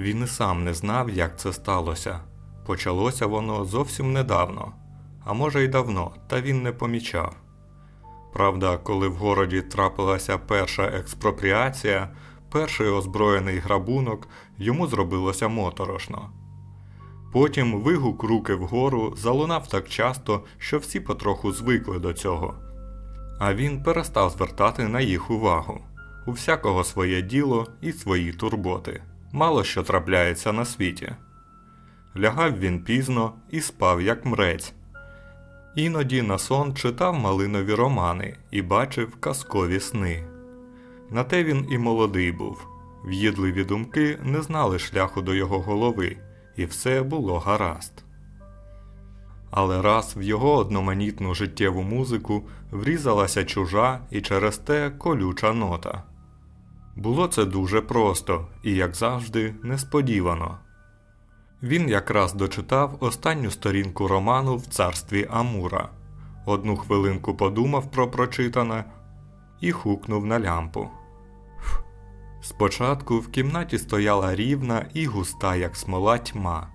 Він і сам не знав, як це сталося. Почалося воно зовсім недавно, а може й давно, та він не помічав. Правда, коли в городі трапилася перша експропріація, перший озброєний грабунок, йому зробилося моторошно. Потім вигук руки вгору залунав так часто, що всі потроху звикли до цього. А він перестав звертати на їх увагу. У всякого своє діло і свої турботи. Мало що трапляється на світі. Лягав він пізно і спав як мрець. Іноді на сон читав малинові романи і бачив казкові сни. На те він і молодий був. В'їдливі думки не знали шляху до його голови, і все було гаразд. Але раз в його одноманітну життєву музику врізалася чужа і через те колюча нота. Було це дуже просто і, як завжди, несподівано. Він якраз дочитав останню сторінку роману в царстві Амура. Одну хвилинку подумав про прочитане і хукнув на лямпу. Спочатку в кімнаті стояла рівна і густа, як смола тьма,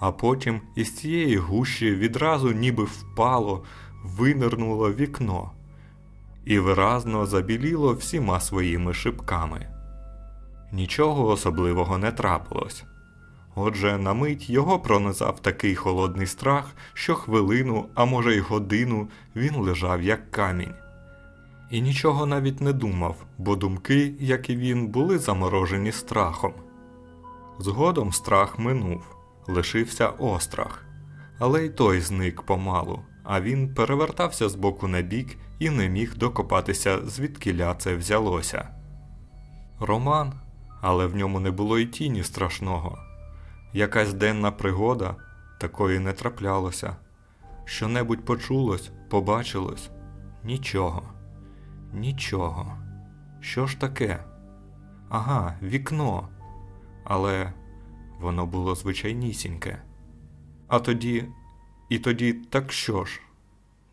а потім із цієї гущі відразу ніби впало, винирнуло вікно і виразно забіліло всіма своїми шибками. Нічого особливого не трапилось. Отже, на мить його пронизав такий холодний страх, що хвилину, а може й годину, він лежав як камінь. І нічого навіть не думав, бо думки, як і він, були заморожені страхом. Згодом страх минув, лишився острах, але й той зник помалу, а він перевертався з боку на бік і не міг докопатися, звідкиля це взялося. Роман, але в ньому не було й тіні страшного. Якась денна пригода такої не траплялося. Що-небудь почулось, побачилось нічого, нічого. Що ж таке? Ага, вікно. Але воно було звичайнісіньке. А тоді, і тоді, так що ж?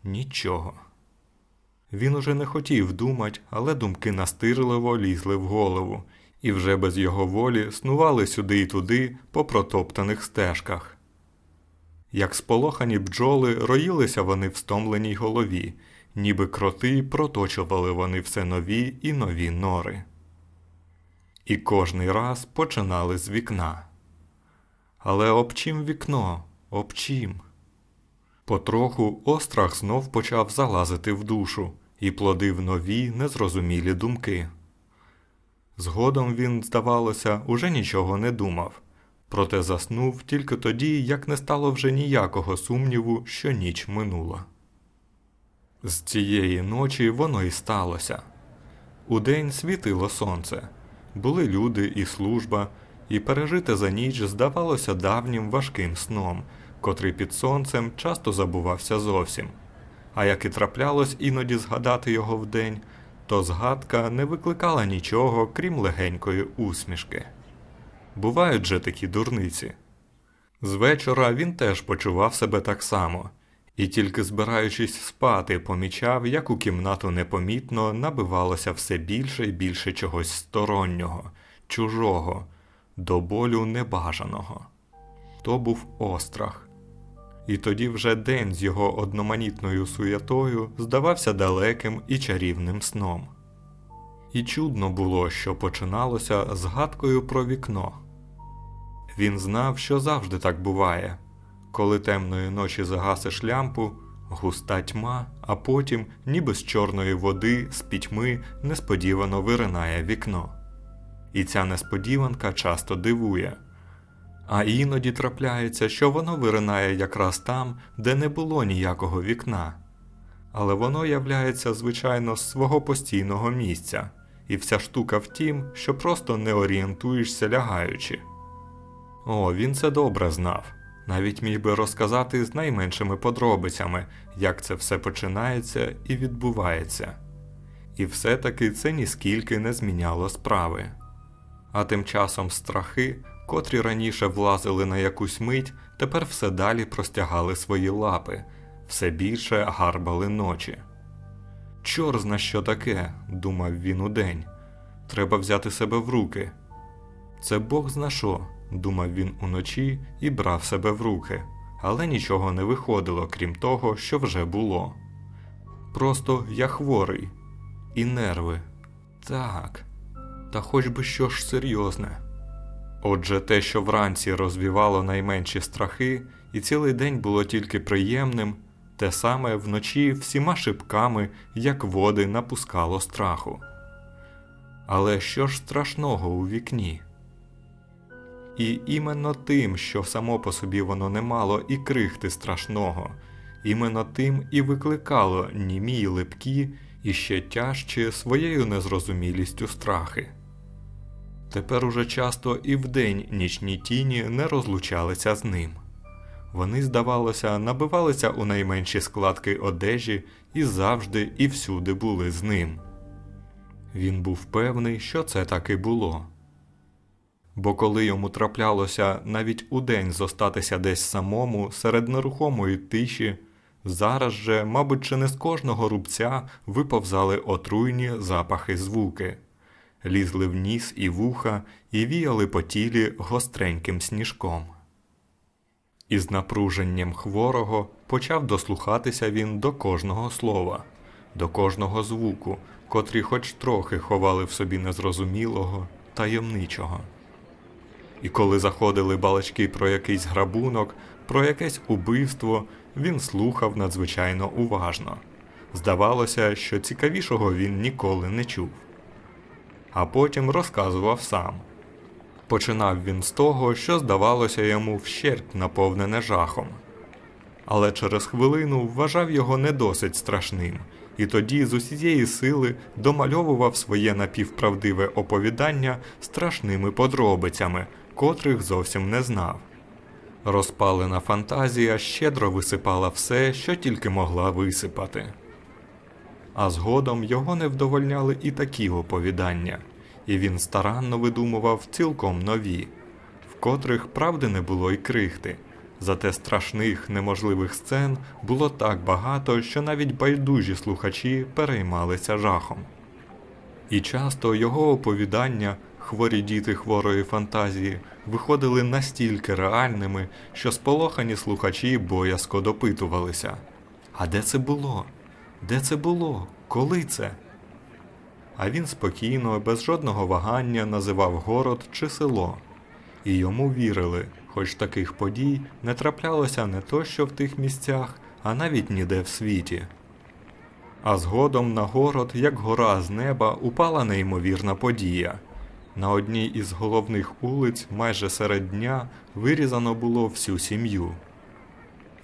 Нічого. Він уже не хотів думати, але думки настирливо лізли в голову, і вже без його волі снували сюди й туди по протоптаних стежках. Як сполохані бджоли, роїлися вони в стомленій голові, ніби кроти проточували вони все нові і нові нори. І кожний раз починали з вікна. Але об чим вікно? Об чим? Потроху острах знов почав залазити в душу і плодив нові незрозумілі думки. Згодом він, здавалося, уже нічого не думав, проте заснув тільки тоді, як не стало вже ніякого сумніву, що ніч минула. З цієї ночі воно й сталося. Удень світило сонце, були люди і служба, і пережити за ніч здавалося давнім важким сном, котрий під сонцем часто забувався зовсім. А як і траплялось іноді згадати його вдень, то згадка не викликала нічого, крім легенької усмішки. Бувають же такі дурниці. З вечора він теж почував себе так само, і тільки збираючись спати, помічав, як у кімнату непомітно набивалося все більше і більше чогось стороннього, чужого, до болю небажаного. То був острах. І тоді вже день з його одноманітною суєтою здавався далеким і чарівним сном. І чудно було, що починалося згадкою про вікно. Він знав, що завжди так буває, коли темної ночі загасиш лямпу, густа тьма, а потім, ніби з чорної води, з пітьми, несподівано виринає вікно. І ця несподіванка часто дивує. А іноді трапляється, що воно виринає якраз там, де не було ніякого вікна. Але воно являється, звичайно, з свого постійного місця, і вся штука в тім, що просто не орієнтуєшся лягаючи. О, він це добре знав, навіть міг би розказати з найменшими подробицями, як це все починається і відбувається. І все-таки це ніскільки не зміняло справи. А тим часом страхи котрі раніше влазили на якусь мить, тепер все далі простягали свої лапи, все більше гарбали ночі. Чор зна що таке, думав він удень. Треба взяти себе в руки. Це Бог зна що, думав він уночі і брав себе в руки, але нічого не виходило, крім того, що вже було. Просто я хворий. І нерви. Так. Та хоч би що ж серйозне. Отже, те, що вранці розвівало найменші страхи, і цілий день було тільки приємним, те саме вночі всіма шибками, як води, напускало страху. Але що ж страшного у вікні? І іменно тим, що само по собі воно не мало і крихти страшного, іменно тим і викликало німі липкі і ще тяжче своєю незрозумілістю страхи. Тепер уже часто і вдень нічні тіні не розлучалися з ним. Вони, здавалося, набивалися у найменші складки одежі і завжди і всюди були з ним. Він був певний, що це так і було. Бо коли йому траплялося навіть удень зостатися десь самому серед нерухомої тиші, зараз же, мабуть, чи не з кожного рубця виповзали отруйні запахи звуки, лізли в ніс і вуха і віяли по тілі гостреньким сніжком. Із напруженням хворого почав дослухатися він до кожного слова, до кожного звуку, котрі хоч трохи ховали в собі незрозумілого, таємничого. І коли заходили балачки про якийсь грабунок, про якесь убивство, він слухав надзвичайно уважно. Здавалося, що цікавішого він ніколи не чув. А потім розказував сам. Починав він з того, що здавалося йому вщерть наповнене жахом. Але через хвилину вважав його не досить страшним, і тоді з усієї сили домальовував своє напівправдиве оповідання страшними подробицями, котрих зовсім не знав. Розпалена фантазія щедро висипала все, що тільки могла висипати. А згодом його не вдовольняли і такі оповідання, і він старанно видумував цілком нові, в котрих правди не було й крихти. Зате страшних неможливих сцен було так багато, що навіть байдужі слухачі переймалися жахом. І часто його оповідання, хворі діти хворої фантазії, виходили настільки реальними, що сполохані слухачі боязко допитувалися. А де це було? Де це було? Коли це? А він спокійно, без жодного вагання називав город чи село. І йому вірили, хоч таких подій не траплялося не то що в тих місцях, а навіть ніде в світі. А згодом на город, як гора з неба, упала неймовірна подія. На одній із головних улиць майже серед дня вирізано було всю сім'ю.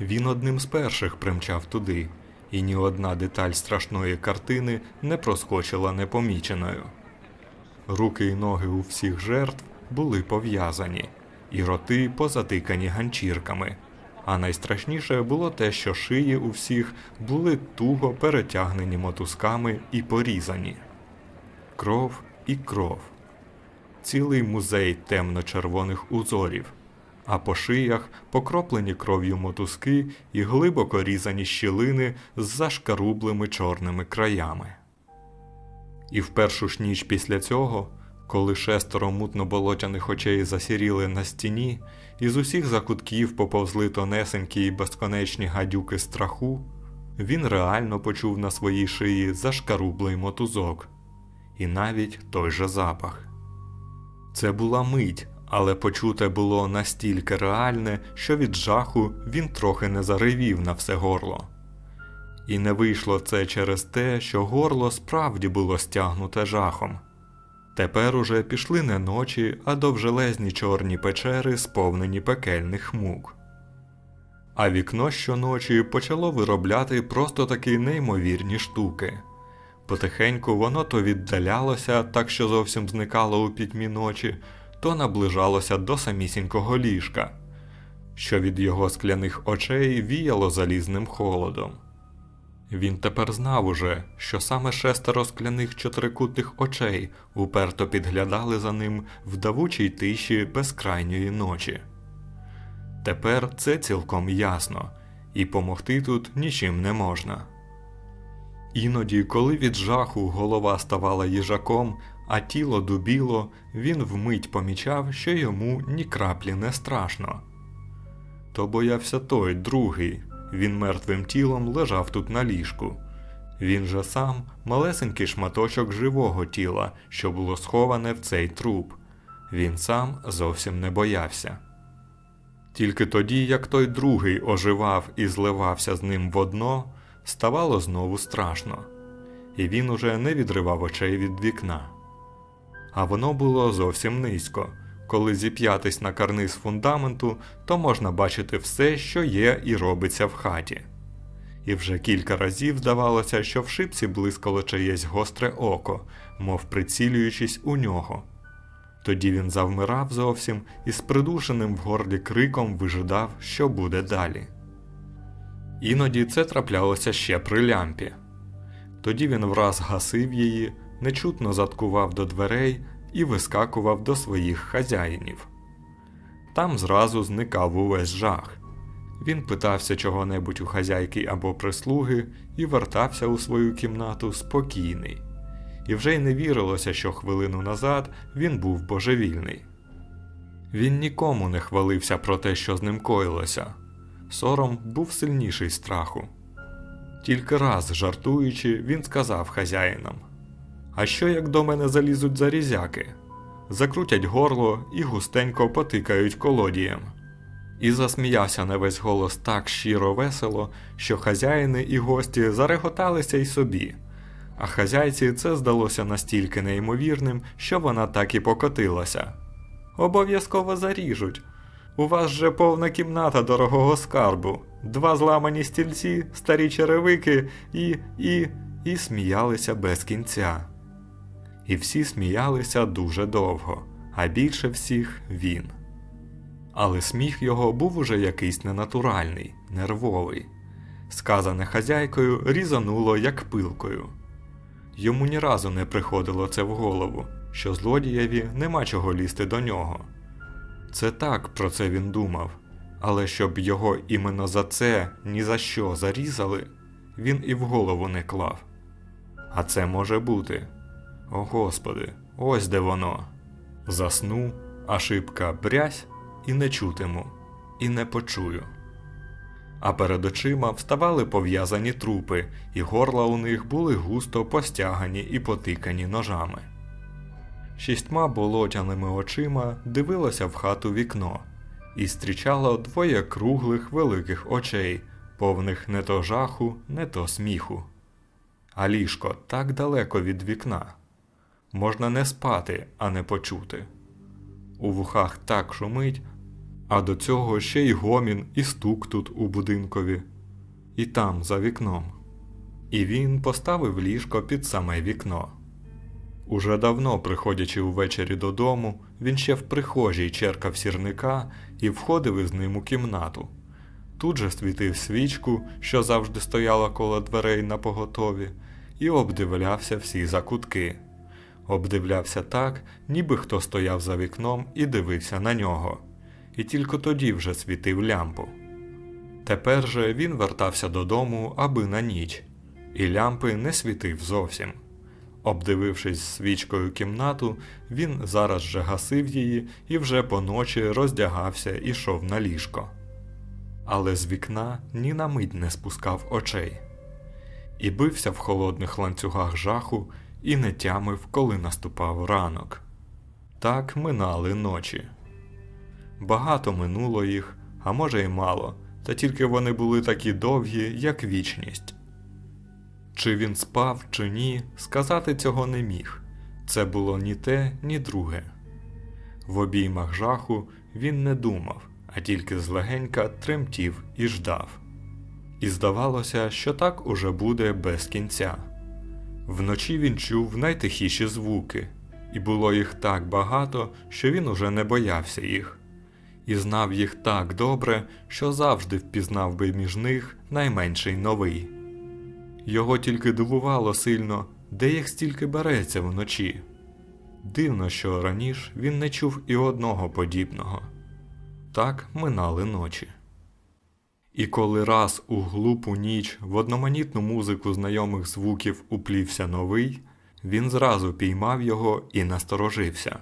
Він одним з перших примчав туди, і ні одна деталь страшної картини не проскочила непоміченою. Руки й ноги у всіх жертв були пов'язані, і роти позатикані ганчірками. А найстрашніше було те, що шиї у всіх були туго перетягнені мотузками і порізані. Кров і кров. Цілий музей темно-червоних узорів, а по шиях покроплені кров'ю мотузки і глибоко різані щілини з зашкарублими чорними краями. І в першу ж ніч після цього, коли шестеро мутно-болотяних очей засіріли на стіні, і з усіх закутків поповзли тонесенькі й безконечні гадюки страху, він реально почув на своїй шиї зашкарублий мотузок, і навіть той же запах. Це була мить, але почуте було настільки реальне, що від жаху він трохи не заривів на все горло. І не вийшло це через те, що горло справді було стягнуте жахом. Тепер уже пішли не ночі, а довжелезні чорні печери, сповнені пекельних мук. А вікно щоночі почало виробляти просто такі неймовірні штуки. Потихеньку воно то віддалялося, так що зовсім зникало у пітьмі ночі, то наближалося до самісінького ліжка, що від його скляних очей віяло залізним холодом. Він тепер знав уже, що саме шестеро скляних чотирикутних очей уперто підглядали за ним в давучій тиші безкрайньої ночі. Тепер це цілком ясно, і помогти тут нічим не можна. Іноді, коли від жаху голова ставала їжаком, а тіло дубіло, він вмить помічав, що йому ні краплі не страшно. То боявся той, другий. Він мертвим тілом лежав тут на ліжку. Він же сам малесенький шматочок живого тіла, що було сховане в цей труп. Він сам зовсім не боявся. Тільки тоді, як той другий оживав і зливався з ним водно, ставало знову страшно, і він уже не відривав очей від вікна. А воно було зовсім низько. Коли зіп'ятись на карниз фундаменту, то можна бачити все, що є і робиться в хаті. І вже кілька разів здавалося, що в шипці блискало чиєсь гостре око, мов прицілюючись у нього. Тоді він завмирав зовсім і з придушеним в горлі криком вижидав, що буде далі. Іноді це траплялося ще при лямпі. Тоді він враз гасив її, нечутно заткував до дверей і вискакував до своїх хазяїнів. Там зразу зникав увесь жах. Він питався чого-небудь у хазяйки або прислуги і вертався у свою кімнату спокійний. І вже й не вірилося, що хвилину назад він був божевільний. Він нікому не хвалився про те, що з ним коїлося. Сором був сильніший страху. Тільки раз, жартуючи, він сказав хазяїнам: А що як до мене залізуть зарізяки? Закрутять горло і густенько потикають колодієм. І засміявся на весь голос так щиро весело, що хазяїни і гості зареготалися й собі. А хазяйці це здалося настільки неймовірним, що вона так і покотилася. Обов'язково заріжуть. У вас же повна кімната дорогого скарбу, два зламані стільці, старі черевики і, і, і сміялися без кінця. І всі сміялися дуже довго, а більше всіх він. Але сміх його був уже якийсь ненатуральний, нервовий. Сказане хазяйкою різануло як пилкою. Йому ні разу не приходило це в голову, що злодієві нема чого лізти до нього. Це так про це він думав, але щоб його іменно за це ні за що зарізали, він і в голову не клав. А це може бути. О Господи, ось де воно. Засну, а шибка брязь, і не чутиму, і не почую. А перед очима вставали пов'язані трупи, і горла у них були густо постягані і потикані ножами. Шістьма болотяними очима дивилося в хату вікно, і зустрічало двоє круглих великих очей, повних не то жаху, не то сміху. А ліжко так далеко від вікна. Можна не спати, а не почути. У вухах так шумить, а до цього ще й гомін і стук тут у будинкові, і там за вікном. І він поставив ліжко під саме вікно. Уже давно, приходячи увечері додому, він ще в прихожій черкав сірника і входив із ним у кімнату. Тут же світив свічку, що завжди стояла коло дверей на поготові, і обдивлявся всі закутки. Обдивлявся так, ніби хто стояв за вікном і дивився на нього, і тільки тоді вже світив лямпу. Тепер же він вертався додому, аби на ніч, і лямпи не світив зовсім. Обдивившись свічкою кімнату, він зараз же гасив її і вже поночі роздягався і йшов на ліжко. Але з вікна ні на мить не спускав очей, і бився в холодних ланцюгах жаху і не тямив, коли наступав ранок. Так минали ночі. Багато минуло їх, а може й мало, та тільки вони були такі довгі, як вічність. Чи він спав, чи ні, сказати цього не міг. Це було ні те, ні друге. В обіймах жаху він не думав, а тільки злегенька тремтів і ждав. І здавалося, що так уже буде без кінця. Вночі він чув найтихіші звуки, і було їх так багато, що він уже не боявся їх, і знав їх так добре, що завжди впізнав би між них найменший новий. Його тільки дивувало сильно, де їх стільки береться вночі. Дивно, що раніше він не чув і одного подібного. Так минали ночі. І коли раз у глупу ніч в одноманітну музику знайомих звуків уплівся новий, Він зразу піймав його і насторожився.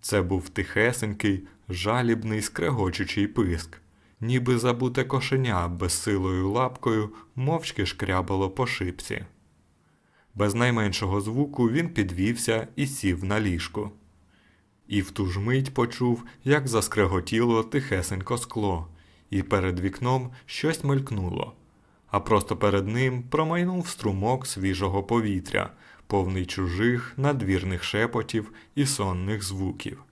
Це був тихесенький, жалібний, скрегочучий писк, ніби забуте кошеня безсилою лапкою мовчки шкрябало по шипці. Без найменшого звуку він підвівся і сів на ліжку. І в ту ж мить почув, як заскреготіло тихесенько скло, і перед вікном щось мелькнуло, а просто перед ним промайнув струмок свіжого повітря, повний чужих надвірних шепотів і сонних звуків.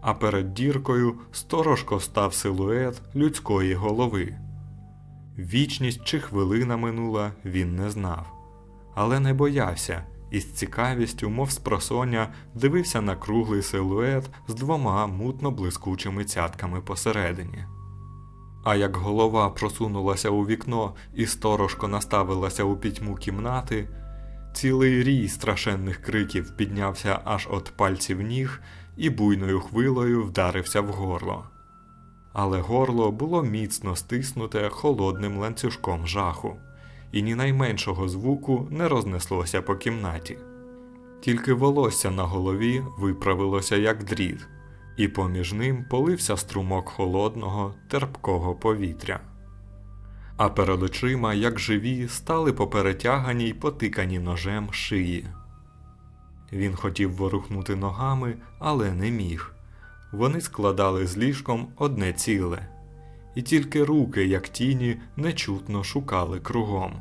А перед діркою сторожко став силует людської голови. Вічність чи хвилина минула, він не знав, але не боявся і з цікавістю, мов спросоння, дивився на круглий силует з двома мутно блискучими цятками посередині. А як голова просунулася у вікно і сторожко наставилася у пітьму кімнати, цілий рій страшенних криків піднявся аж от пальців ніг і буйною хвилою вдарився в горло. Але горло було міцно стиснуте холодним ланцюжком жаху, і ні найменшого звуку не рознеслося по кімнаті. Тільки волосся на голові виправилося як дріт, і поміж ним полився струмок холодного, терпкого повітря. А перед очима, як живі, стали поперетягані й потикані ножем шиї. Він хотів ворухнути ногами, але не міг. Вони складали з ліжком одне ціле, і тільки руки, як тіні, нечутно шукали кругом.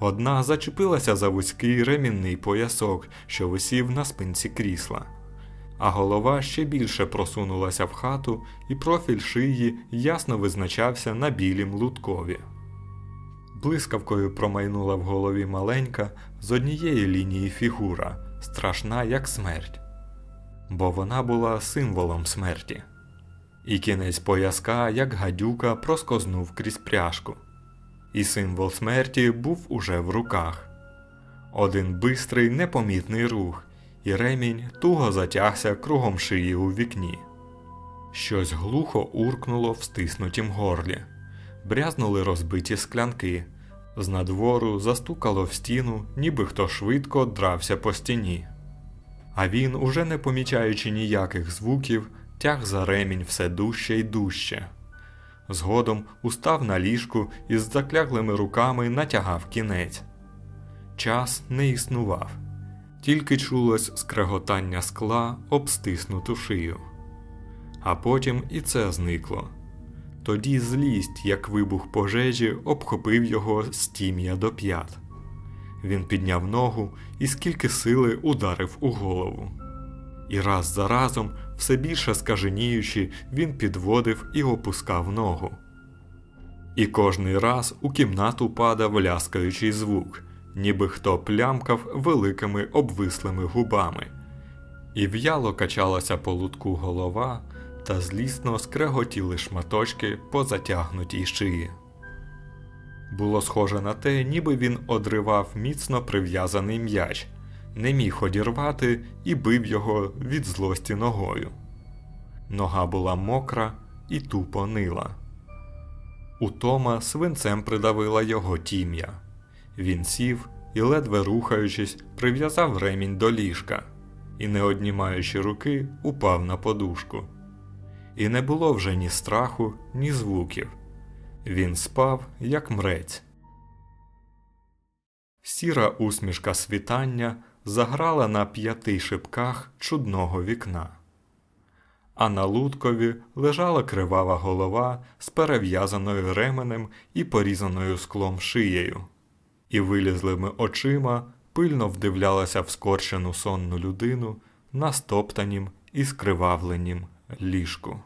Одна зачепилася за вузький ремінний поясок, що висів на спинці крісла, а голова ще більше просунулася в хату, і профіль шиї ясно визначався на білім луткові. Блискавкою промайнула в голові маленька з однієї лінії фігура, страшна як смерть, бо вона була символом смерті. І кінець пояска, як гадюка, проскознув крізь пряжку. І символ смерті був уже в руках. Один бистрий, непомітний рух, і ремінь туго затягся кругом шиї у вікні. Щось глухо уркнуло в стиснутім горлі, брязнули розбиті склянки. З надвору застукало в стіну, ніби хто швидко дрався по стіні. А він, уже не помічаючи ніяких звуків, тяг за ремінь все дужче й дужче. Згодом устав на ліжку і з закляглими руками натягав кінець. Час не існував, тільки чулось скреготання скла об стиснуту шию. А потім і це зникло. Тоді злість, як вибух пожежі, обхопив його з тім'я до п'ят. Він підняв ногу і скільки сили ударив у голову. І раз за разом, все більше скаженіючи, він підводив і опускав ногу. І кожний раз у кімнату падав ляскаючий звук, ніби хто плямкав великими обвислими губами, і в'яло качалася по лутку голова, та злісно скреготіли шматочки по затягнутій шиї. Було схоже на те, ніби він одривав міцно прив'язаний м'яч, не міг одірвати і бив його від злості ногою. Нога була мокра і тупо нила. Утома свинцем придавила його тім'я. Він сів і, ледве рухаючись, прив'язав ремінь до ліжка і, не однімаючи руки, упав на подушку. І не було вже ні страху, ні звуків. Він спав, як мрець. Сіра усмішка світання заграла на п'яти шибках чудного вікна. А на луткові лежала кривава голова з перев'язаною ременем і порізаною склом шиєю, і вилізлими очима пильно вдивлялася в скорчену сонну людину на стоптанім і скривавленім ліжку.